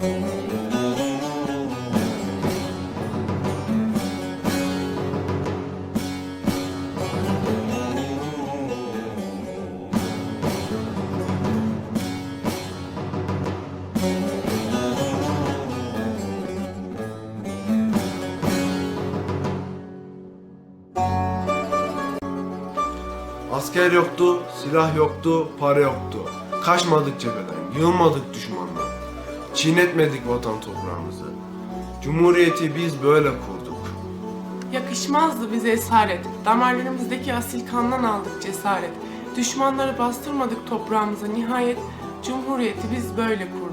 Asker yoktu, silah yoktu, para yoktu. Kaçmadık cepheden, yılmadık düşmandan. Çiğnetmedik vatan toprağımızı. Cumhuriyeti biz böyle kurduk. Yakışmazdı bize esaret. Damarlarımızdaki asil kandan aldık cesaret. Düşmanları bastırmadık toprağımıza nihayet. Cumhuriyeti biz böyle kurduk.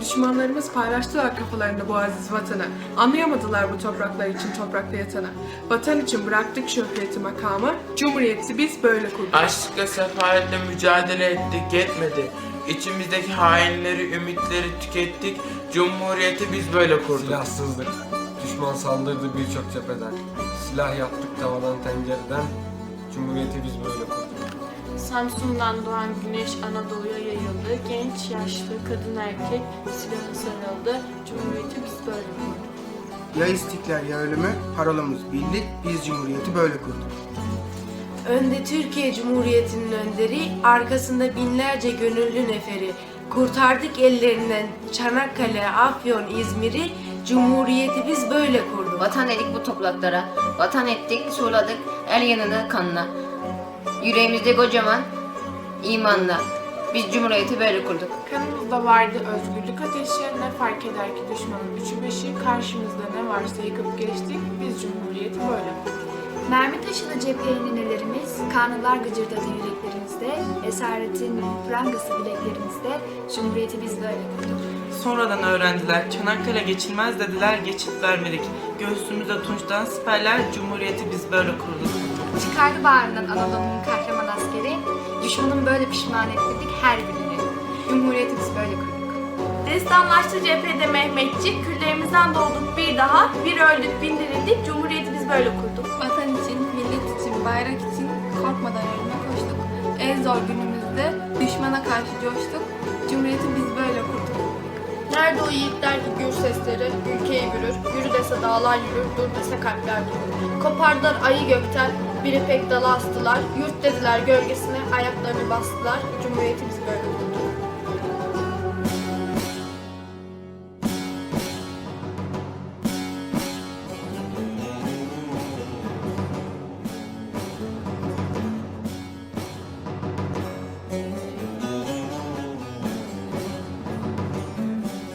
Düşmanlarımız paylaştılar kafalarında bu aziz vatanı. Anlayamadılar bu topraklar için toprakta yatanı. Vatan için bıraktık şöhreti makamı. Cumhuriyeti biz böyle kurduk. Açlıkla sefaletle mücadele ettik yetmedi. İçimizdeki hainleri, ümitleri tükettik. Cumhuriyeti biz böyle kurduk. Silahsızlık. Düşman saldırdı birçok cepheden. Silah yaptık tavadan tencereden. Cumhuriyeti biz böyle kurduk. Samsun'dan doğan güneş Anadolu'ya yayıldı. Genç, yaşlı, kadın erkek silaha sarıldı. Cumhuriyeti biz böyle kurduk. Ya istiklal ya ölümü, parolamız birlik, biz cumhuriyeti böyle kurduk. Önde Türkiye Cumhuriyeti'nin önderi, arkasında binlerce gönüllü neferi. Kurtardık ellerinden Çanakkale, Afyon, İzmir'i, Cumhuriyeti biz böyle kurduk. Vatan dedik bu topraklara, vatan ettik, suladık, el yanında kanla. Yüreğimizde kocaman imanla. Biz cumhuriyeti böyle kurduk. Kanımızda vardı özgürlük ateşi. Ne fark eder ki düşmanın üçü beşi. Karşımızda ne varsa yıkıp geçtik. Biz cumhuriyeti böyle kurduk. Mermi taşıdı cepheli ninelerimiz, kanılar gıcırdadı yüreklerimizde, esaretin prangası bileklerimizde, cumhuriyeti biz böyle kurduk. Sonradan öğrendiler. Çanakkale geçilmez dediler. Geçit vermedik. Göğsümüzde tunçtan siperler. Cumhuriyeti biz böyle kurduk. Çıkardı bağrından Anadolu'nun kahraman askeri, düşmanın böyle pişman ettirdik her birini. Cumhuriyeti biz böyle kurduk. Destanlaştı cephede Mehmetçik. Küllerimizden doğduk bir daha. Bir öldük bin dirildik. Cumhuriyeti biz böyle kurduk. Vatan için, millet için, bayrak için korkmadan ölüme koştuk. En zor günümüzde düşmana karşı coştuk. Cumhuriyeti biz böyle kurduk. Nerede o yiğitler ki gür sesleri ülkeyi yürür. Yürü dese dağlar yürür, dur dese kalpler durur. Kopardılar ayı gökten, bir ipek dalı astılar. Yurt dediler gölgesine ayaklarını bastılar. Cumhuriyeti biz böyle